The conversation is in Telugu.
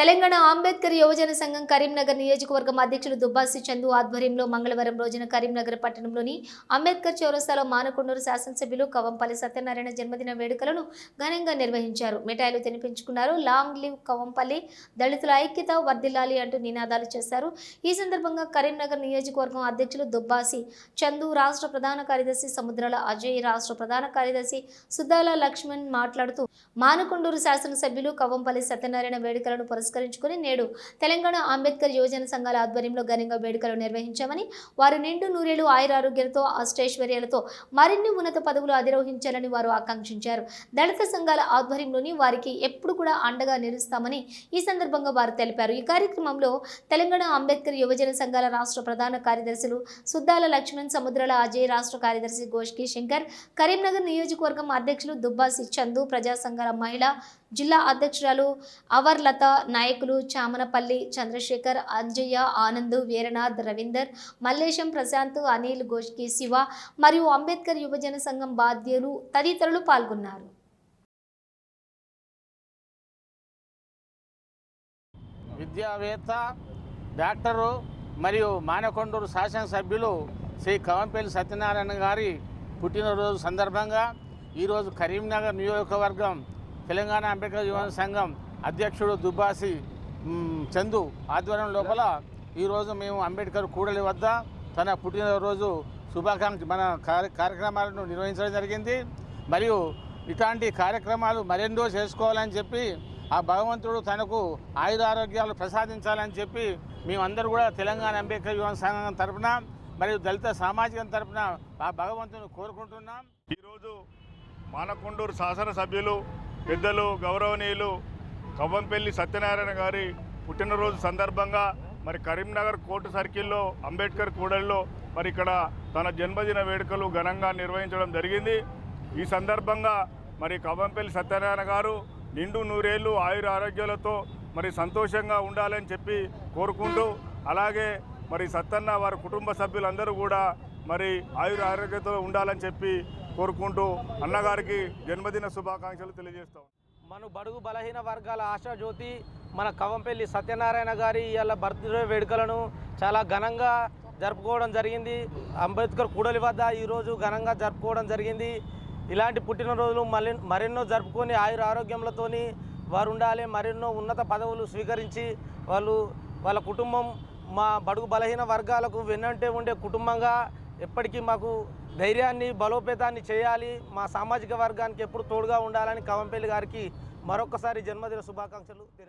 తెలంగాణ అంబేద్కర్ యువజన సంఘం కరీంనగర్ నియోజకవర్గం అధ్యక్షులు దుబ్బాసి చందు ఆధ్వర్యంలో మంగళవారం రోజున కరీంనగర్ పట్టణంలోని అంబేద్కర్ చౌరస్తాలో మానకొండూరు శాసనసభ్యులు కవంపల్లి సత్యనారాయణ జన్మదిన వేడుకలను ఘనంగా నిర్వహించారు. మిఠాయిలు తినిపించుకున్నారు. లాంగ్ లివ్ కవంపల్లి దళితుల ఐక్యత వర్ధిల్లాలి అంటూ నినాదాలు చేశారు. ఈ సందర్భంగా కరీంనగర్ నియోజకవర్గం అధ్యక్షులు దుబ్బాసి చందు రాష్ట్ర ప్రధాన కార్యదర్శి సముద్రాల అజయ్ రాష్ట్ర ప్రధాన కార్యదర్శి సుద్దాల లక్ష్మణ్ మాట్లాడుతూ మానకొండూరు శాసనసభ్యులు కవంపల్లి సత్యనారాయణ వేడుకలను పురస్కరించుకుని నేడు తెలంగాణ అంబేద్కర్ యువజన సంఘాల ఆధ్వర్యంలో ఘనంగా వేడుకలు నిర్వహించామని వారు నిండు నూరేళ్ళు ఆయురారోగ్యాలతో అష్టైశ్వర్యాలతో మరిన్ని ఉన్నత పదవులు అధిరోహించాలని వారు ఆకాంక్షించారు. దళిత సంఘాల ఆధ్వర్యంలోని వారికి ఎప్పుడు కూడా అండగా నిలుస్తామని ఈ సందర్భంగా వారు తెలిపారు. ఈ కార్యక్రమంలో తెలంగాణ అంబేద్కర్ యువజన సంఘాల రాష్ట్ర ప్రధాన కార్యదర్శులు సుద్దాల లక్ష్మణ్ సముద్రాల అజయ్ రాష్ట్ర కార్యదర్శి గోష్కి శంకర్ కరీంనగర్ నియోజకవర్గం అధ్యక్షులు దుబ్బాసి చందు ప్రజా సంఘాల మహిళ జిల్లా అధ్యక్షురాలు అవర్లత నాయకులు చామనపల్లి చంద్రశేఖర్ అంజయ్య ఆనంద్ వీరనాథ్ రవీందర్ మల్లేశం ప్రశాంత్ అనిల్ గోష్కి శివ మరియు అంబేద్కర్ యువజన సంఘం బాధ్యులు తదితరులు పాల్గొన్నారు. విద్యావేత్త డాక్టరు మరియు మానకొండూరు శాసనసభ్యులు శ్రీ కవంపల్లి సత్యనారాయణ గారి పుట్టినరోజు సందర్భంగా ఈరోజు కరీంనగర్ నియోజకవర్గం తెలంగాణ అంబేద్కర్ యువన సంఘం అధ్యక్షుడు దుబ్బాసి చందు ఆధ్వర్యం లోపల ఈరోజు మేము అంబేద్కర్ కూడలి వద్ద తన పుట్టినరోజు శుభాకాంక్ష మన కార్య- కార్యక్రమాలను నిర్వహించడం జరిగింది. మరియు ఇట్లాంటి కార్యక్రమాలు మరెన్నో చేసుకోవాలని చెప్పి ఆ భగవంతుడు తనకు ఆయుధ ఆరోగ్యాలు ప్రసాదించాలని చెప్పి మేమందరూ కూడా తెలంగాణ అంబేద్కర్ యువన సంఘం తరపున మరియు దళిత సామాజికం తరపున ఆ భగవంతుని కోరుకుంటున్నాం. ఈరోజు మానకొండూరు శాసనసభ్యులు పెద్దలు గౌరవనీయులు కవ్వంపల్లి సత్యనారాయణ గారి పుట్టినరోజు సందర్భంగా మరి కరీంనగర్ కోర్టు సర్కిల్లో అంబేద్కర్ కూడలిలో మరి ఇక్కడ తన జన్మదిన వేడుకలు ఘనంగా నిర్వహించడం జరిగింది. ఈ సందర్భంగా మరి కవ్వంపల్లి సత్యనారాయణ గారు నిండు నూరేళ్ళు ఆయుర ఆరోగ్యాలతో మరి సంతోషంగా ఉండాలని చెప్పి కోరుకుంటూ అలాగే మరి సత్తన్న వారి కుటుంబ సభ్యులందరూ కూడా మరి ఆయుర ఆరోగ్యంతో ఉండాలని చెప్పి కోరుకుంటూ అన్నగారికి జన్మదిన శుభాకాంక్షలు తెలియజేస్తాం మన బడుగు బలహీన వర్గాల ఆశాజ్యోతి మన కవంపల్లి సత్యనారాయణ గారి ఇవాళ బర్త్డే వేడుకలను చాలా ఘనంగా జరుపుకోవడం జరిగింది. అంబేద్కర్ కూడలి వద్ద ఈరోజు ఘనంగా జరుపుకోవడం జరిగింది. ఇలాంటి పుట్టినరోజులు మళ్ళీ మరెన్నో జరుపుకొని ఆయుర ఆరోగ్యములతోని వారు ఉండాలి. మరెన్నో ఉన్నత పదవులు స్వీకరించి వాళ్ళు వాళ్ళ కుటుంబం మా బడుగు బలహీన వర్గాలకు వెన్నంటే ఉండే కుటుంబంగా ఎప్పటికీ మాకు ధైర్యాన్ని బలోపేతాన్ని చేయాలి. మా సామాజిక వర్గానికి ఎప్పుడు తోడుగా ఉండాలని కవంపల్లి గారికి మరొకసారి జన్మదిన శుభాకాంక్షలు తెలియజేస్తాను